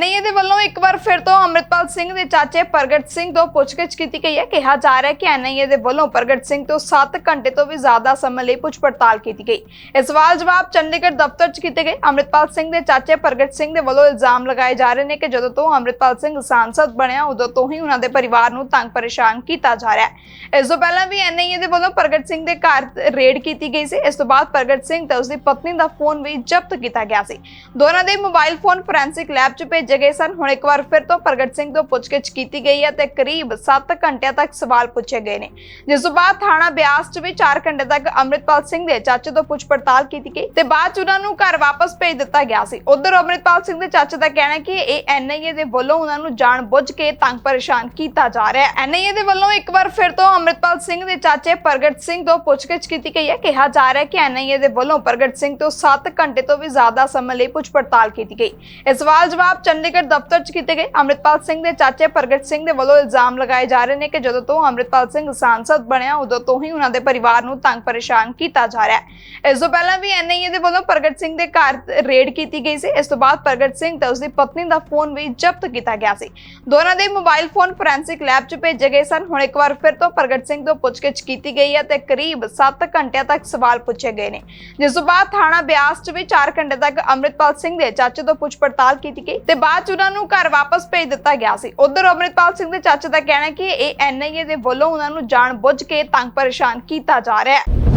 NIA ਦੇ ਵੱਲੋਂ ਇੱਕ ਵਾਰ ਫਿਰ ਤੋਂ ਅੰਮ੍ਰਿਤਪਾਲ ਸਿੰਘ ਦੇ ਚਾਚੇ ਪ੍ਰਗਟ ਸਿੰਘ ਤੋਂ ਪੁੱਛਗਿੱਛ ਕੀਤੀ ਗਈ ਹੈ। ਕਿਹਾ ਜਾ ਰਿਹਾ ਹੈ ਕਿ ਐਨਆਈਏ ਦੇ ਵੱਲੋਂ ਪ੍ਰਗਟ ਸਿੰਘ ਤੋਂ 7 ਘੰਟੇ ਤੋਂ ਵੀ ਜ਼ਿਆਦਾ ਸਮੇਂ ਲਈ ਪੁੱਛ ਪੜਤਾਲ ਕੀਤੀ ਗਈ। ਇਹ ਸਵਾਲ ਜਵਾਬ ਚੰਡੀਗੜ੍ਹ ਦਫ਼ਤਰ 'ਚ ਕੀਤੇ ਗਏ। ਅੰਮ੍ਰਿਤਪਾਲ ਸਿੰਘ ਦੇ ਚਾਚੇ ਪ੍ਰਗਟ ਸਿੰਘ ਦੇ ਵੱਲੋਂ ਇਲਜ਼ਾਮ ਲਗਾਏ ਜਾ ਰਹੇ ਨੇ ਕਿ ਜਦੋਂ ਤੋਂ ਅੰਮ੍ਰਿਤਪਾਲ ਸਿੰਘ ਸਾਂਸਦ ਬਣਿਆ, ਉਦੋਂ ਤੋਂ ਹੀ ਉਹਨਾਂ ਦੇ ਪਰਿਵਾਰ ਨੂੰ ਤੰਗ ਪਰੇਸ਼ਾਨ ਕੀਤਾ ਜਾ ਰਿਹਾ ਹੈ। ਇਸ ਤੋਂ ਪਹਿਲਾਂ ਵੀ ਐਨਆਈਏ ਦੇ ਵੱਲੋਂ ਪ੍ਰਗਟ ਸਿੰਘ ਦੇ ਘਰ ਰੇਡ ਕੀਤੀ ਗਈ ਸੀ। ਇਸ ਤੋਂ ਬਾਅਦ ਪ੍ਰਗਟ ਸਿੰਘ ਤੇ ਉਸਦੀ ਪਤਨੀ ਦਾ ਫੋਨ ਵੀ ਜ਼ਬਤ ਕੀਤਾ ਗਿਆ ਸੀ। ਦੋਨਾਂ ਦੇ ਮੋਬਾਈਲ ਫੋਨ ਫੋਰੈਂਸਿਕ ਲੈਬ 'ਚ ਭੇਜ ਗਏ ਸਨ। ਹੁਣ ਇੱਕ ਵਾਰ ਫਿਰ ਤੋਂ ਪ੍ਰਗਟ ਸਿੰਘ ਤੋਂ ਪੁੱਛਗਿੱਛ ਕੀਤੀ ਗਈ ਹੈ ਤੇ ਕਰੀਬ 7 ਘੰਟਿਆਂ ਤੱਕ ਸਵਾਲ ਪੁੱਛੇ ਗਏ ਨੇ। ਜਿਸ ਤੋਂ ਬਾਅਦ ਥਾਣਾ ਬਿਆਸ 'ਚ ਵੀ 4 ਘੰਟੇ ਤੱਕ ਅੰਮ੍ਰਿਤਪਾਲ ਸਿੰਘ ਦੇ ਚਾਚੇ ਤੋਂ ਪੁੱਛ ਪੜਤਾਲ ਕੀਤੀ ਗਈ ਤੇ ਬਾਅਦ 'ਚ ਉਹਨਾਂ ਨੂੰ ਘਰ ਵਾਪਸ ਭੇਜ ਦਿੱਤਾ ਗਿਆ ਸੀ। ਉਧਰ ਅੰਮ੍ਰਿਤਪਾਲ ਸਿੰਘ ਦੇ ਚਾਚੇ ਦਾ ਕਹਿਣਾ ਕਿ ਇਹ ਐਨਆਈਏ ਦੇ ਵੱਲੋਂ ਉਹਨਾਂ ਨੂੰ ਜਾਣ ਬੁੱਝ ਕੇ ਤੰਗ ਪਰੇਸ਼ਾਨ ਕੀਤਾ ਜਾ ਰਿਹਾ ਹੈ। ਐਨਆਈਏ ਦੇ ਵੱਲੋਂ ਇੱਕ ਵਾਰ ਫਿਰ ਤੋਂ ਅੰਮ੍ਰਿਤਪਾਲ ਸਿੰਘ ਦੇ ਚਾਚੇ ਪ੍ਰਗਟ ਸਿੰਘ ਤੋਂ ਪੁੱਛਗਿੱਛ ਕੀਤੀ ਗਈ ਹੈ। ਕਿਹਾ ਜਾ ਰਿਹਾ ਹੈ ਕਿ ਐਨਆਈਏ ਦੇ ਵੱਲੋਂ ਪ੍ਰਗਟ ਸਿੰਘ ਤੋਂ 7 ਘੰਟੇ ਤੋਂ ਵੀ ਜ਼ਿਆਦਾ ਸਮੇਂ ਲਈ ਪੁੱਛ ਪੜਤਾਲ ਕੀਤੀ ਗਈ। ਇਹ ਸਵਾਲ ਜਵਾਬ ਚੰਡੀਗੜ੍ਹ ਦਫ਼ਤਰ 'ਚ ਕੀਤੇ ਗਏ ਅੰਮ੍ਰਿਤਪਾਲ ਸਿੰਘ ਦੇ ਚਾਚੇ ਪ੍ਰਗਟ ਸਿੰਘ ਦੇ ਵੱਲੋਂ ਇਲਜ਼ਾਮ ਲਗਾਏ ਜਾ ਰਹੇ ਨੇ ਕਿ ਜਦੋਂ ਤੋਂ ਅੰਮ੍ਰਿਤਪਾਲ ਸਿੰਘ ਸਾਂਸਦ ਬਣਿਆ, ਉਦੋਂ ਤੋਂ ਹੀ ਉਹਨਾਂ ਦੇ ਪਰਿਵਾਰ ਨੂੰ ਤੰਗ ਪਰੇਸ਼ਾਨ ਕੀਤਾ ਜਾ ਰਿਹਾ ਹੈ। ਇਸ ਤੋਂ ਪਹਿਲਾਂ ਵੀ ਐਨਆਈਏ ਦੇ ਵੱਲੋਂ ਪ੍ਰਗਟ ਸਿੰਘ ਦੇ ਘਰ ਰੇਡ ਕੀਤੀ ਗਈ ਸੀ। ਇਸ ਤੋਂ ਬਾਅਦ ਪ੍ਰਗਟ ਸਿੰਘ ਤੇ ਉਸਦੀ ਪਤਨੀ ਦਾ ਫੋਨ ਵੀ ਜ਼ਬਤ ਕੀਤਾ ਗਿਆ ਸੀ। ਦੋਨਾਂ ਦੇ ਮੋਬਾਈਲ ਫੋਨ ਫੋਰੈਂਸਿਕ ਲੈਬ 'ਚ ਭੇਜੇ ਗਏ ਸਨ। ਹੁਣ ਇੱਕ ਵਾਰ ਫਿਰ ਤੋਂ ਪ੍ਰਗਟ ਸਿੰਘ ਤੋਂ ਪੁੱਛਗਿੱਛ ਕੀਤੀ ਗਈ ਹੈ ਤੇ ਕਰੀਬ 7 ਘੰਟਿਆਂ ਤੱਕ ਸਵਾਲ ਪੁੱਛੇ ਗਏ ਨੇ। ਜਿਸ ਤੋਂ ਬਾਅਦ ਥਾਣਾ ਬਿਆਸ 'ਚ ਵੀ 4 ਘੰਟੇ ਤੱਕ ਅੰਮ੍ਰਿਤਪਾਲ ਸਿੰਘ ਦੇ ਚਾਚੇ ਤੋਂ ਪੁੱਛ ਪੜਤਾਲ ਕੀਤੀ ਗਈ ਤੇ ਬਾਅਦ 'ਚ ਉਹਨਾਂ ਨੂੰ ਘਰ ਵਾਪਸ ਭੇਜ ਦਿੱਤਾ ਗਿਆ ਸੀ। ਉਧਰ ਅੰਮ੍ਰਿਤਪਾਲ ਸਿੰਘ ਦੇ ਚਾਚੇ ਦਾ ਕਹਿਣਾ ਹੈ ਕਿ ਇਹ ਐਨਆਈਏ ਦੇ ਵੱਲੋਂ ਉਹਨਾਂ ਨੂੰ ਜਾਣ ਬੁੱਝ ਕੇ ਤੰਗ ਪਰੇਸ਼ਾਨ ਕੀਤਾ ਜਾ ਰਿਹਾ ਹੈ।